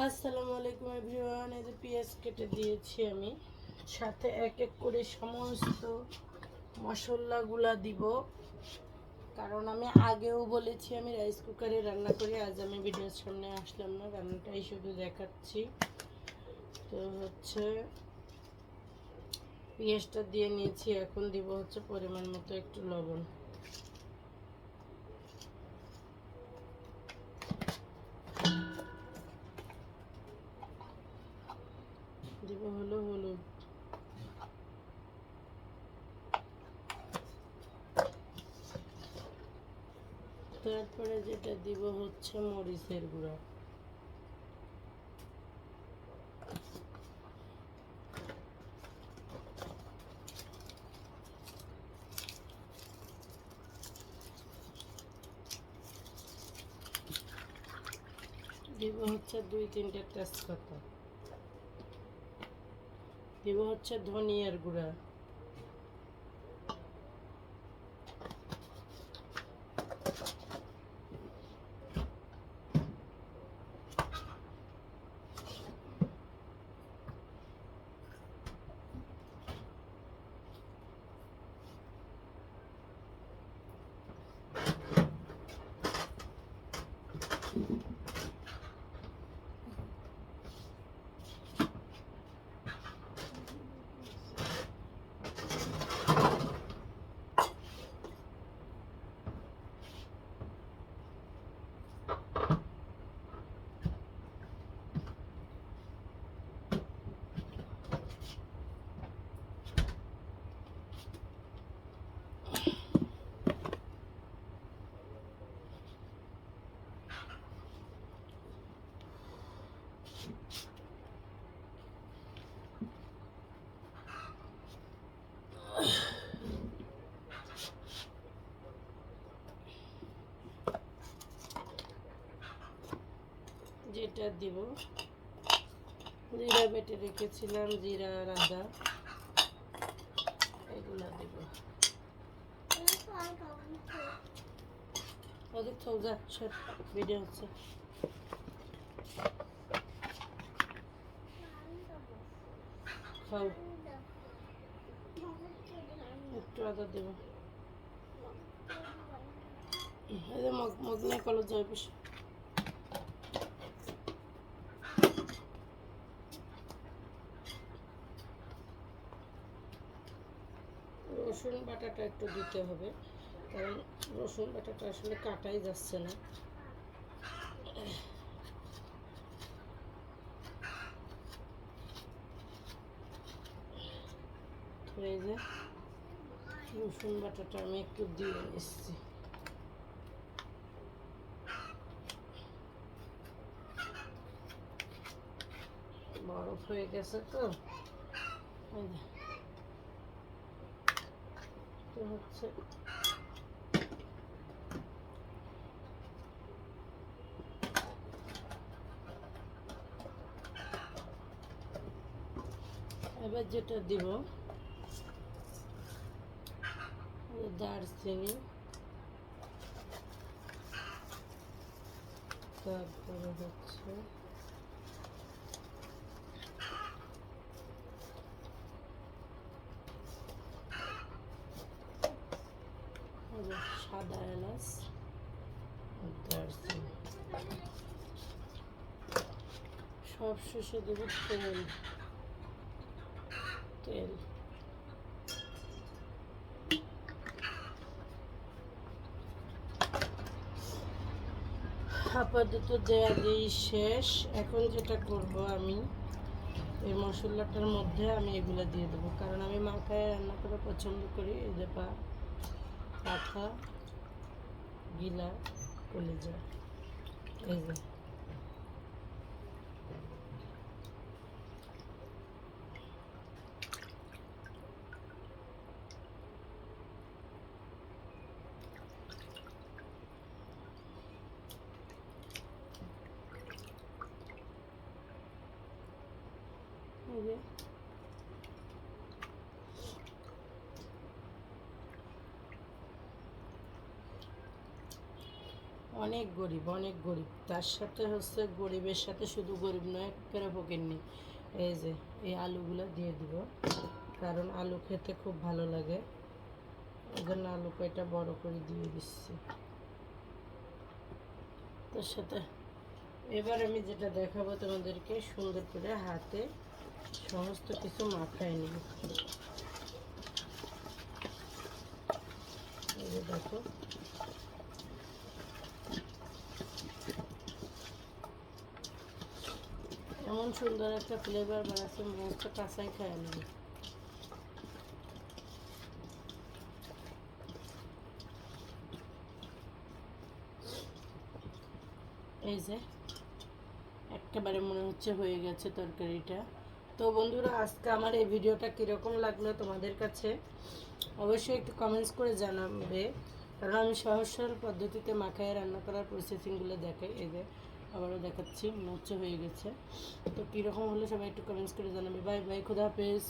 আসসালামু আলাইকুম এভরিওয়ান, এই যে পেঁয়াজ কেটে দিয়েছি আমি। সাথে এক এক করে সমস্ত মশলাগুলা দিব। কারণ আমি আগেও বলেছি আমি রাইস কুকারে রান্না করি, আজ আমি ভিডিওর সামনে আসলাম না রান্নাটাই শুধু দেখাচ্ছি। তো হচ্ছে পেঁয়াজটা দিয়ে নিয়েছি, এখন দিব হচ্ছে পরিমাণ মতো একটু লবণ দিব হলো হলুদ তারপরে যেটা দিব হচ্ছে মরিচের গুঁড়া। দিব হচ্ছে দুই তিনটে তেজপাতা। দিব হচ্ছে ধনিয়ার গুঁড়া। যেটা দিব। জিরা বেটে রেখেছিলাম জিরা আর আদা। এগুলা দিব। ওদের কলেজ যাবে রসুন বাটাটা একটু দিতে হবে, কারণ রসুন বাটাটা আসলে কাটাই যাচ্ছে না। তো এই যে রসুন বাটাটা আমি একটু দিয়ে এসছি বরফ হয়ে গেছে তো হচ্ছে। এবার যেটা দিব দারচিনি। তারপরে হচ্ছে এই দারচিনি সব শেষে দেবো তেল তেল আপাতত দেয়া দিই শেষ এখন যেটা করব আমি এই মশলাটার মধ্যে আমি এগুলো দিয়ে দেবো কারণ আমি মাখায় রান্না করে পছন্দ করি এই যে পা গিলা কলিজা এই যে এই অনেক গরিব অনেক গরিব। তার সাথে হচ্ছে গরিবের সাথে শুধু গরিব নয় পেরে ফকিরনি এই যে, এই আলুগুলো দিয়ে দিব। কারণ আলু খেতে খুব ভালো লাগে। ওই জন্য আলু কয়টা বড় করে দিয়ে দিচ্ছি। তার সাথে এবার আমি যেটা দেখাবো তোমাদেরকে, সুন্দর করে হাতে সমস্ত কিছু মাখায় নিব। দেখো এমন সুন্দর একটা ফ্লেভার বানাচ্ছে হচ্ছে কাঁচাই খায় নেবে এই যে, একেবারে মনে হচ্ছে হয়ে গেছে তরকারিটা। তো বন্ধুরা, আজকে আমার এই ভিডিওটা কীরকম লাগল তোমাদের কাছে, অবশ্যই একটু কমেন্টস করে জানাবে। কারণ আমি সহজ সরল পদ্ধতিতে মাখায় রান্না করার প্রসেসিংগুলো দেখাই, এই যে আবারও দেখাচ্ছি হচ্ছে হয়ে গেছে। তো কীরকম হলে সবাই একটু কমেন্টস করে জানাবে। বাই বাই খুদা হাফেজ।